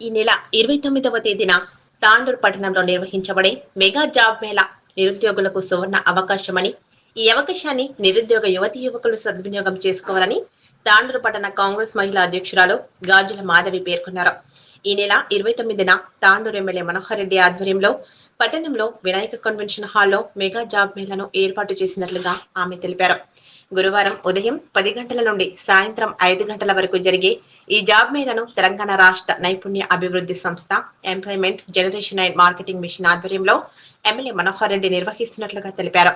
ఈ నెల ఇరవై తొమ్మిదవ తేదీన తాండూరు పట్టణంలో నిర్వహించబడే మెగా జాబ్ మేళా నిరుద్యోగులకు సువర్ణ అవకాశమని ఈ అవకాశాన్ని నిరుద్యోగ యువతి యువకులు సద్వినియోగం చేసుకోవాలని తాండూరు పట్టణ కాంగ్రెస్ మహిళా అధ్యక్షురాలు గాజుల మాధవి పేర్కొన్నారు. ఈ నెల ఇరవై తొమ్మిదిన తాండూరు ఎమ్మెల్యే మనోహర్ రెడ్డి ఆధ్వర్యంలో పట్టణంలో వినాయక కన్వెన్షన్ హాల్లో మెగా జాబ్ మేళాను ఏర్పాటు చేసినట్లుగా ఆమె తెలిపారు. గురువారం ఉదయం పది గంటల నుండి సాయంత్రం ఐదు గంటల వరకు జరిగే ఈ జాబ్ మేళను తెలంగాణ రాష్ట్ర నైపుణ్య అభివృద్ధి సంస్థ employment generation and marketing mission ఆధ్వర్యంలో ఎమ్మెల్యే మనోహర్ రెడ్డి నిర్వహిస్తున్నట్లుగా తెలిపారు.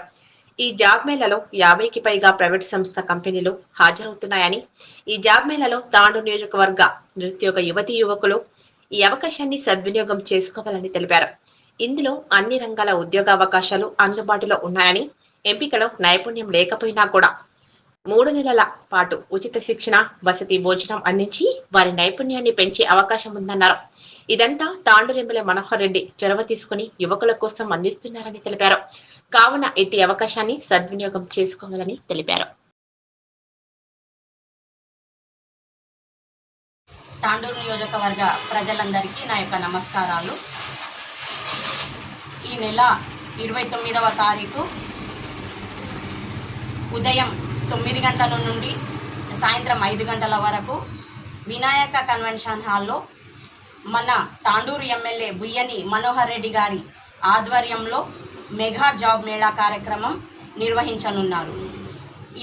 ఈ జాబ్ మేళలో యాభైకి పైగా ప్రైవేట్ సంస్థ కంపెనీలు హాజరవుతున్నాయని ఈ జాబ్ మేళలో తాండు నియోజకవర్గ నిరుద్యోగ యువతి యువకులు ఈ అవకాశాన్ని సద్వినియోగం చేసుకోవాలని తెలిపారు. ఇందులో అన్ని రంగాల ఉద్యోగ అవకాశాలు అందుబాటులో ఉన్నాయని ఎంపికలో నైపుణ్యం లేకపోయినా కూడా మూడు నెలల పాటు ఉచిత శిక్షణ వసతి భోజనం అందించి వారి నైపుణ్యాన్ని పెంచే అవకాశం ఉందన్నారు. ఇదంతా తాండూరెంబెల మనోహర్ రెడ్డి చొరవ తీసుకుని యువకుల కోసం అందిస్తున్నారని తెలిపారు. కావున ఇట్టి అవకాశాన్ని సద్వినియోగం చేసుకోవాలని తెలిపారు. తాండూరు నియోజకవర్గ ప్రజలందరికీ నా యొక్క నమస్కారాలు. ఈ నెల ఇరవై తొమ్మిదవ తారీఖు ఉదయం తొమ్మిది గంటల నుండి సాయంత్రం ఐదు గంటల వరకు వినాయక కన్వెన్షన్ హాల్లో మన తాండూరు ఎమ్మెల్యే బుయ్యని మనోహర్ రెడ్డి గారి ఆధ్వర్యంలో మెగా జాబ్ మేళా కార్యక్రమం నిర్వహించనున్నారు.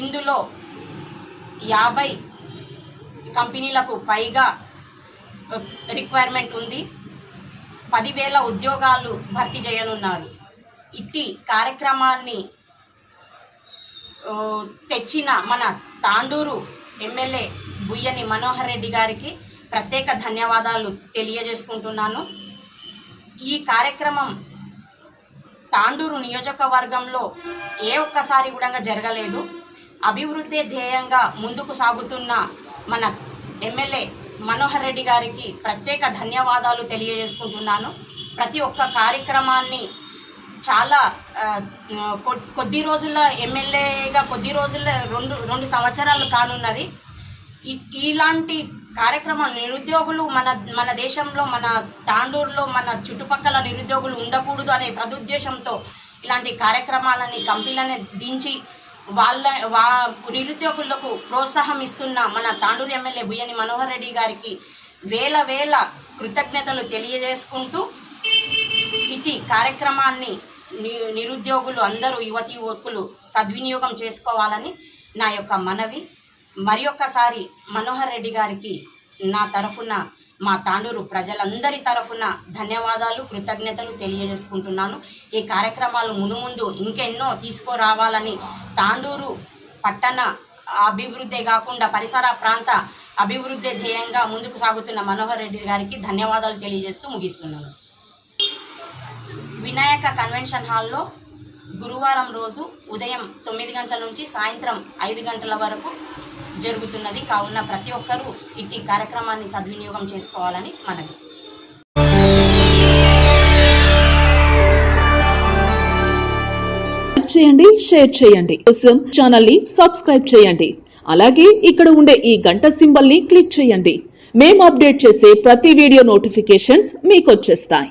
ఇందులో యాభై కంపెనీలకు పైగా రిక్వైర్మెంట్ ఉంది. పదివేల ఉద్యోగాలు భర్తీ చేయనున్నారు. ఇట్టి కార్యక్రమాన్ని తెచ్చిన మన తాండూరు ఎమ్మెల్యే బుయ్యని మనోహర్ రెడ్డి గారికి ప్రత్యేక ధన్యవాదాలు తెలియజేసుకుంటున్నాను. ఈ కార్యక్రమం తాండూరు నియోజకవర్గంలో ఏ ఒక్కసారి కూడా జరగలేదు. అభివృద్ధి ధ్యేయంగా ముందుకు సాగుతున్న మన ఎమ్మెల్యే మనోహర్ రెడ్డి గారికి ప్రత్యేక ధన్యవాదాలు తెలియజేసుకుంటున్నాను. ప్రతి ఒక్క కార్యక్రమాన్ని చాలా కొద్ది రోజుల్లో ఎమ్మెల్యేగా కొద్ది రోజుల్లో రెండు రెండు సంవత్సరాలు కానున్నది. ఇలాంటి కార్యక్రమం నిరుద్యోగులు మన మన దేశంలో మన తాండూరులో మన చుట్టుపక్కల నిరుద్యోగులు ఉండకూడదు అనే సదుద్దేశంతో ఇలాంటి కార్యక్రమాలని కంపెనీలని దించి వాళ్ళ వా నిరుద్యోగులకు ప్రోత్సాహం ఇస్తున్న మన తాండూరు ఎమ్మెల్యే బుయ్యని మనోహర్ రెడ్డి గారికి వేల వేల కృతజ్ఞతలు తెలియజేసుకుంటూ ఇటీ కార్యక్రమాన్ని ని- నిరుద్యోగులు అందరూ యువతి యువకులు సద్వినియోగం చేసుకోవాలని నా యొక్క మనవి. మరి ఒక్కసారి మనోహర్ రెడ్డి గారికి నా తరఫున మా తాండూరు ప్రజలందరి తరఫున ధన్యవాదాలు కృతజ్ఞతలు తెలియజేసుకుంటున్నాను. ఈ కార్యక్రమాలు మునుముందు ఇంకెన్నో తీసుకురావాలని తాండూరు పట్టణ అభివృద్ధి కాకుండా పరిసర ప్రాంత అభివృద్ధి ధ్యేయంగా ముందుకు సాగుతున్న మనోహర్ రెడ్డి గారికి ధన్యవాదాలు తెలియజేస్తూ ముగిస్తున్నాను. వినాయక కన్వెన్షన్ హాల్లో గురువారం రోజు ఉదయం తొమ్మిది గంటల నుంచి సాయంత్రం ఐదు గంటల వరకు జరుగుతున్నది. కావున ప్రతి ఒక్కరూ ఇట్టి కార్యక్రమాన్ని సద్వినియోగం చేసుకోవాలని మనవి. చేయండి షేర్ చేయండి. కోసం ఛానల్ని సబ్స్క్రైబ్ చేయండి. అలాగే ఇక్కడ ఉండే ఈ గంట సింబల్ని క్లిక్ చేయండి. మేము అప్డేట్ చేసే ప్రతి వీడియో నోటిఫికేషన్స్ మీకు వచ్చేస్తాయి.